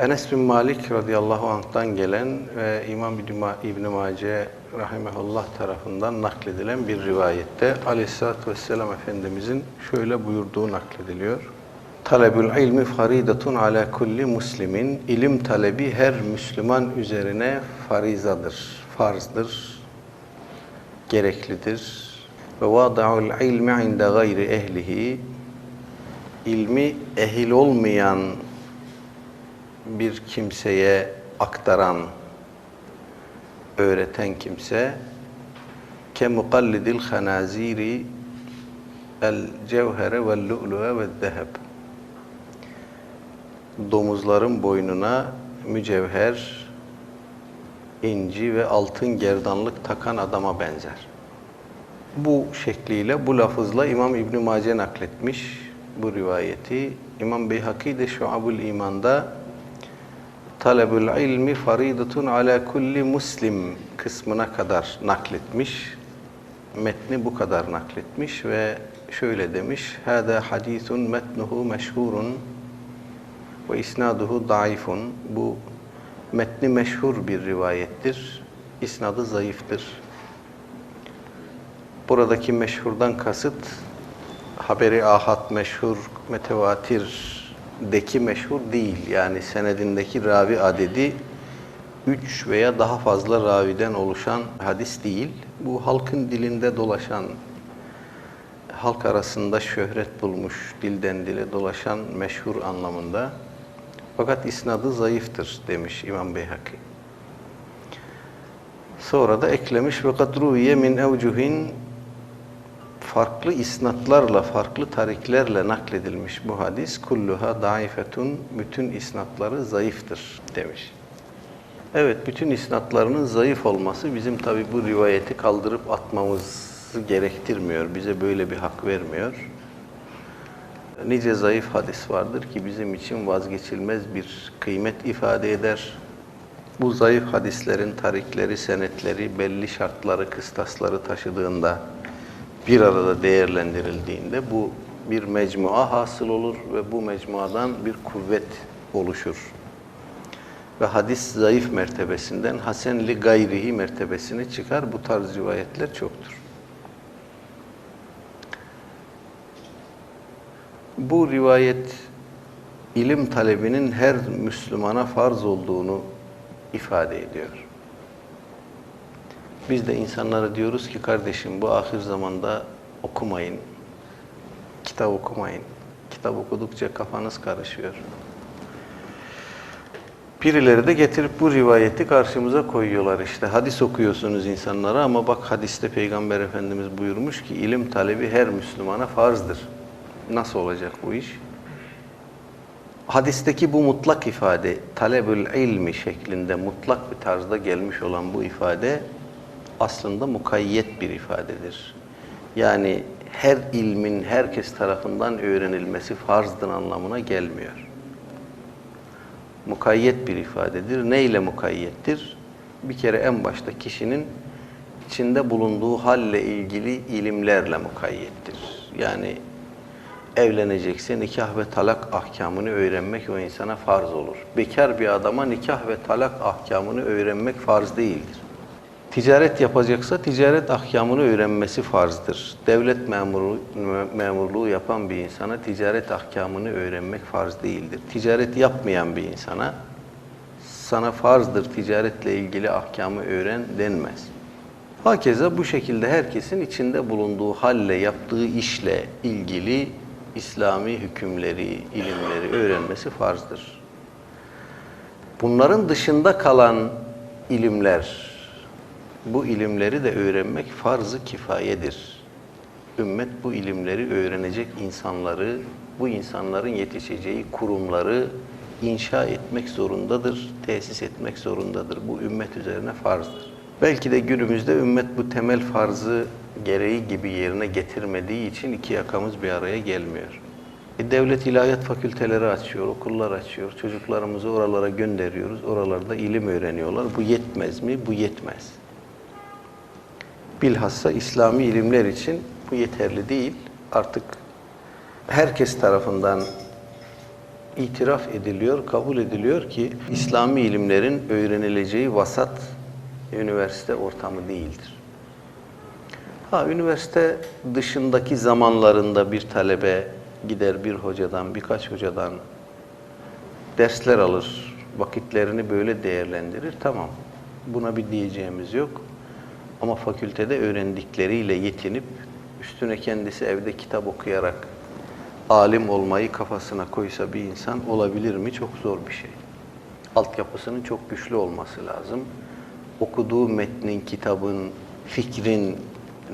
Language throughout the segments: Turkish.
Enes bin Malik radıyallahu anh'tan gelen ve İmam İbn-i Mace rahimehullah tarafından nakledilen bir rivayette aleyhissalatü vesselam Efendimizin şöyle buyurduğu naklediliyor. Talebül ilmi faridatun ala kulli muslimin. İlim talebi her Müslüman üzerine farizadır, farzdır, gereklidir. Ve vada'ul ilmi inde gayri ehlihi. İlmi ehil olmayan bir kimseye aktaran, öğreten kimse ke mukallidil hanaziri el cevhere vel lu'lu'e ve zeheb domuzların boynuna mücevher, inci ve altın gerdanlık takan adama benzer. Bu şekliyle, bu lafızla İmam İbn Mace nakletmiş bu rivayeti. İmam Beyhaki de Şuabul İman'da talebül ilmi faridatun ala kulli muslim kısmına kadar nakletmiş. Metni bu kadar nakletmiş ve şöyle demiş. Hâdâ hadîthun metnuhu meşhurun ve isnaduhu daifun. Bu metni meşhur bir rivayettir. İsnadı zayıftır. Buradaki meşhurdan kasıt haberi ahad meşhur, metevatir deki meşhur değil. Yani senedindeki ravi adedi üç veya daha fazla raviden oluşan hadis değil. Bu halkın dilinde dolaşan, halk arasında şöhret bulmuş, dilden dile dolaşan meşhur anlamında. Fakat isnadı zayıftır demiş İmam Beyhaki. Sonra da eklemiş ve kadruye min evcuhin farklı isnatlarla, farklı tariklerle nakledilmiş bu hadis. Kulluha daifetun, bütün isnatları zayıftır demiş. Evet, bütün isnatlarının zayıf olması bizim tabi bu rivayeti kaldırıp atmamızı gerektirmiyor. Bize böyle bir hak vermiyor. Nice zayıf hadis vardır ki bizim için vazgeçilmez bir kıymet ifade eder. Bu zayıf hadislerin tarikleri, senetleri, belli şartları, kıstasları taşıdığında bir arada değerlendirildiğinde bu bir mecmua hasıl olur ve bu mecmuadan bir kuvvet oluşur. Ve hadis zayıf mertebesinden hasenli gayrihi mertebesine çıkar. Bu tarz rivayetler çoktur. Bu rivayet ilim talebinin her Müslümana farz olduğunu ifade ediyor. Biz de insanlara diyoruz ki kardeşim bu ahir zamanda okumayın, kitap okumayın. Kitap okudukça kafanız karışıyor. Birileri de getirip bu rivayeti karşımıza koyuyorlar işte. Hadis okuyorsunuz insanlara ama bak hadiste Peygamber Efendimiz buyurmuş ki ilim talebi her Müslümana farzdır. Nasıl olacak bu iş? Hadisteki bu mutlak ifade, talebül ilmi şeklinde mutlak bir tarzda gelmiş olan bu ifade aslında mukayyet bir ifadedir. Yani her ilmin herkes tarafından öğrenilmesi farzdır anlamına gelmiyor. Mukayyet bir ifadedir. Ne ile mukayyettir? Bir kere en başta kişinin içinde bulunduğu halle ilgili ilimlerle mukayyettir. Yani evlenecekse nikah ve talak ahkamını öğrenmek o insana farz olur. Bekar bir adama nikah ve talak ahkamını öğrenmek farz değildir. Ticaret yapacaksa ticaret ahkamını öğrenmesi farzdır. Devlet memuru, memurluğu yapan bir insana ticaret ahkamını öğrenmek farz değildir. Ticaret yapmayan bir insana sana farzdır ticaretle ilgili ahkamı öğren denmez. Hakeza bu şekilde herkesin içinde bulunduğu halle, yaptığı işle ilgili İslami hükümleri, ilimleri öğrenmesi farzdır. Bunların dışında kalan ilimler, bu ilimleri de öğrenmek farz-ı kifayedir. Ümmet bu ilimleri öğrenecek insanları, bu insanların yetişeceği kurumları inşa etmek zorundadır, tesis etmek zorundadır. Bu ümmet üzerine farzdır. Belki de günümüzde ümmet bu temel farzı gereği gibi yerine getirmediği için iki yakamız bir araya gelmiyor. E, devlet ilahiyat fakülteleri açıyor, okullar açıyor. Çocuklarımızı oralara gönderiyoruz. Oralarda ilim öğreniyorlar. Bu yetmez mi? Bu yetmez. Bilhassa İslami ilimler için bu yeterli değil. Artık herkes tarafından itiraf ediliyor, kabul ediliyor ki İslami ilimlerin öğrenileceği vasat üniversite ortamı değildir. Ha, üniversite dışındaki zamanlarında bir talebe gider bir hocadan, birkaç hocadan dersler alır, vakitlerini böyle değerlendirir. Tamam, buna bir diyeceğimiz yok. Ama fakültede öğrendikleriyle yetinip, üstüne kendisi evde kitap okuyarak alim olmayı kafasına koysa bir insan olabilir mi? Çok zor bir şey. Altyapısının çok güçlü olması lazım. Okuduğu metnin, kitabın, fikrin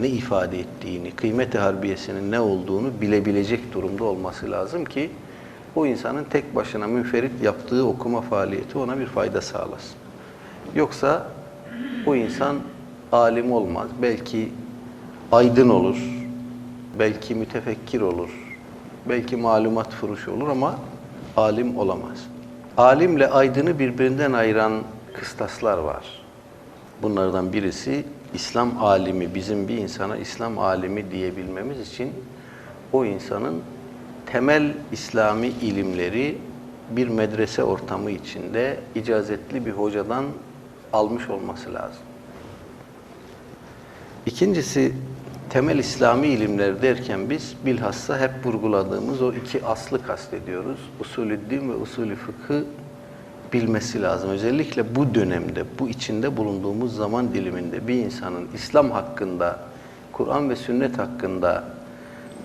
ne ifade ettiğini, kıymeti harbiyesinin ne olduğunu bilebilecek durumda olması lazım ki o insanın tek başına münferit yaptığı okuma faaliyeti ona bir fayda sağlasın. Yoksa o insan alim olmaz. Belki aydın olur, belki mütefekkir olur, belki malumat furuş olur ama alim olamaz. Alimle aydını birbirinden ayıran kıstaslar var. Bunlardan birisi İslam alimi, bizim bir insana İslam alimi diyebilmemiz için o insanın temel İslami ilimleri bir medrese ortamı içinde icazetli bir hocadan almış olması lazım. İkincisi temel İslami ilimler derken biz bilhassa hep vurguladığımız o iki aslı kastediyoruz. Usulü din ve usulü fıkhı bilmesi lazım. Özellikle bu dönemde, bu içinde bulunduğumuz zaman diliminde bir insanın İslam hakkında, Kur'an ve sünnet hakkında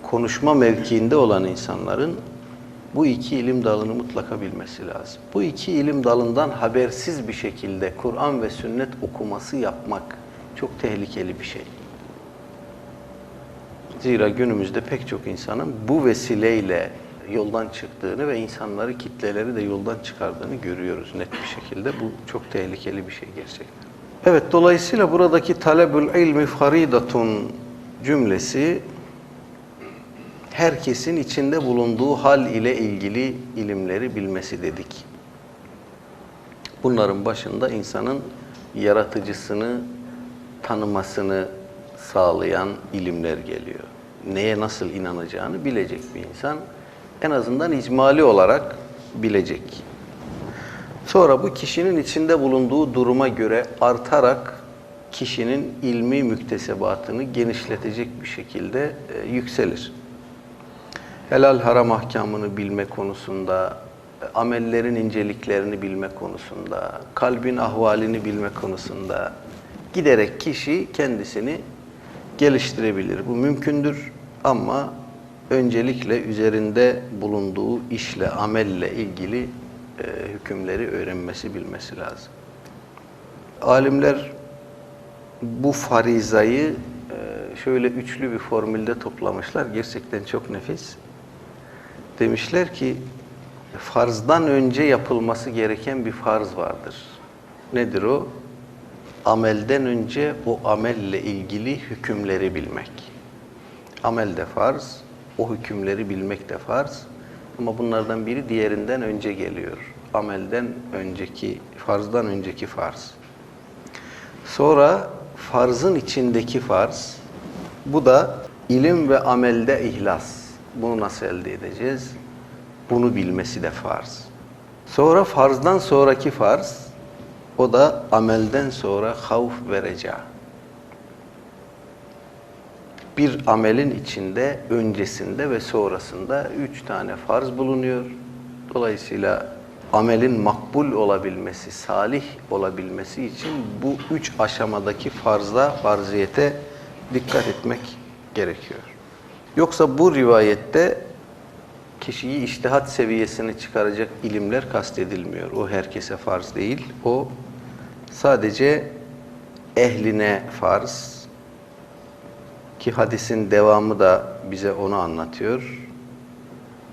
konuşma mevkiinde olan insanların bu iki ilim dalını mutlaka bilmesi lazım. Bu iki ilim dalından habersiz bir şekilde Kur'an ve sünnet okuması yapmak çok tehlikeli bir şey. Zira günümüzde pek çok insanın bu vesileyle yoldan çıktığını ve insanları, kitleleri de yoldan çıkardığını görüyoruz net bir şekilde. Bu çok tehlikeli bir şey gerçekten. Evet, dolayısıyla buradaki talebül ilmi faridatun cümlesi herkesin içinde bulunduğu hal ile ilgili ilimleri bilmesi dedik. Bunların başında insanın yaratıcısını tanımasını sağlayan ilimler geliyor. Neye nasıl inanacağını bilecek bir insan en azından icmali olarak bilecek. Sonra bu kişinin içinde bulunduğu duruma göre artarak kişinin ilmi müktesebatını genişletecek bir şekilde e, yükselir. Helal haram ahkamını bilme konusunda, amellerin inceliklerini bilme konusunda, kalbin ahvalini bilme konusunda giderek kişi kendisini geliştirebilir. Bu mümkündür ama öncelikle üzerinde bulunduğu işle, amelle ilgili e, hükümleri öğrenmesi, bilmesi lazım. Alimler bu farizayı e, şöyle üçlü bir formülde toplamışlar. Gerçekten çok nefis. Demişler ki farzdan önce yapılması gereken bir farz vardır. Nedir o? Amelden önce o amelle ilgili hükümleri bilmek. Amel de farz, o hükümleri bilmek de farz. Ama bunlardan biri diğerinden önce geliyor. Amelden önceki, farzdan önceki farz. Sonra farzın içindeki farz. Bu da ilim ve amelde ihlas. Bunu nasıl elde edeceğiz? Bunu bilmesi de farz. Sonra farzdan sonraki farz. O da amelden sonra havf vereceği bir amelin içinde öncesinde ve sonrasında üç tane farz bulunuyor. Dolayısıyla amelin makbul olabilmesi, salih olabilmesi için bu üç aşamadaki farzda, farziyete dikkat etmek gerekiyor. Yoksa bu rivayette kişiyi iştihat seviyesine çıkaracak ilimler kastedilmiyor. O herkese farz değil. O sadece ehline farz, ki hadisin devamı da bize onu anlatıyor.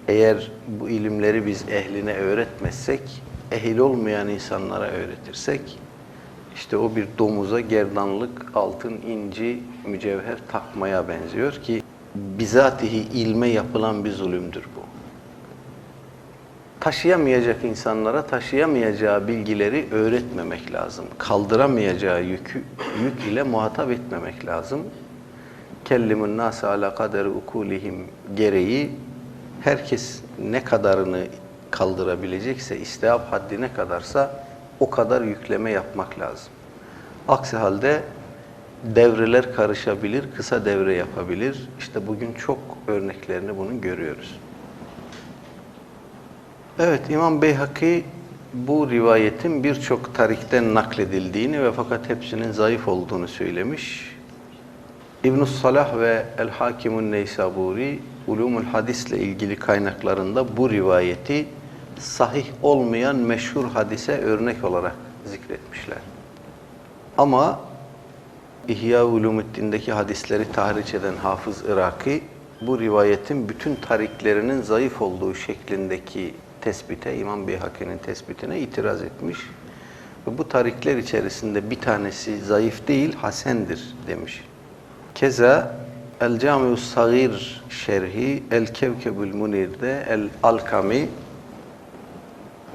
Eğer bu ilimleri biz ehline öğretmezsek, ehil olmayan insanlara öğretirsek, işte o bir domuza gerdanlık, altın, inci, mücevher takmaya benziyor ki bizatihi ilme yapılan bir zulümdür bu. Taşıyamayacak insanlara taşıyamayacağı bilgileri öğretmemek lazım. Kaldıramayacağı yükü, yük ile muhatap etmemek lazım kellimun nase ala kaderi ukulihim gereği herkes ne kadarını kaldırabilecekse, istihap haddi ne kadarsa o kadar yükleme yapmak lazım. Aksi halde devreler karışabilir, kısa devre yapabilir. İşte bugün çok örneklerini bunun görüyoruz. Evet, İmam Beyhaki bu rivayetin birçok tarikten nakledildiğini ve fakat hepsinin zayıf olduğunu söylemiş. ibn Salah ve El-Hakimun Neysaburi Ulumul Hadis'le ilgili kaynaklarında bu rivayeti sahih olmayan meşhur hadise örnek olarak zikretmişler. Ama İhya Ulumuddin'deki hadisleri tahriş eden Hafız Iraki bu rivayetin bütün tariklerinin zayıf olduğu şeklindeki tespite, İmam Beyhaki'nin tespitine itiraz etmiş. Ve bu tarikler içerisinde bir tanesi zayıf değil, hasendir demiş. Keza El Camius Sagir şerhi El Kevkebül Munir'de El Alkami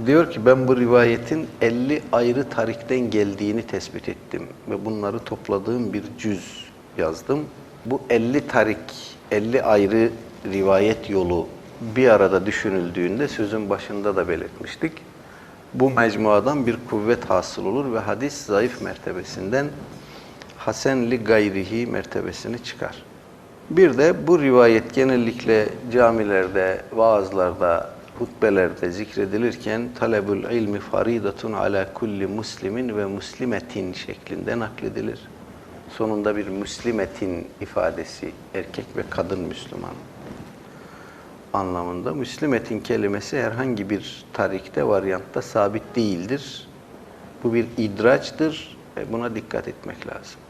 diyor ki ben bu rivayetin 50 ayrı tarikten geldiğini tespit ettim ve bunları topladığım bir cüz yazdım. Bu 50 tarik, 50 ayrı rivayet yolu bir arada düşünüldüğünde sözün başında da belirtmiştik. Bu mecmuadan bir kuvvet hasıl olur ve hadis zayıf mertebesinden hasenli gayrihi mertebesini çıkar. Bir de bu rivayet genellikle camilerde, vaazlarda, hutbelerde zikredilirken talebül ilmi faridatun ala kulli muslimin ve muslimetin şeklinde nakledilir. Sonunda bir muslimetin ifadesi erkek ve kadın Müslüman anlamında. Müslimetin kelimesi herhangi bir tarikte, varyantta sabit değildir. Bu bir idraçtır buna dikkat etmek lazım.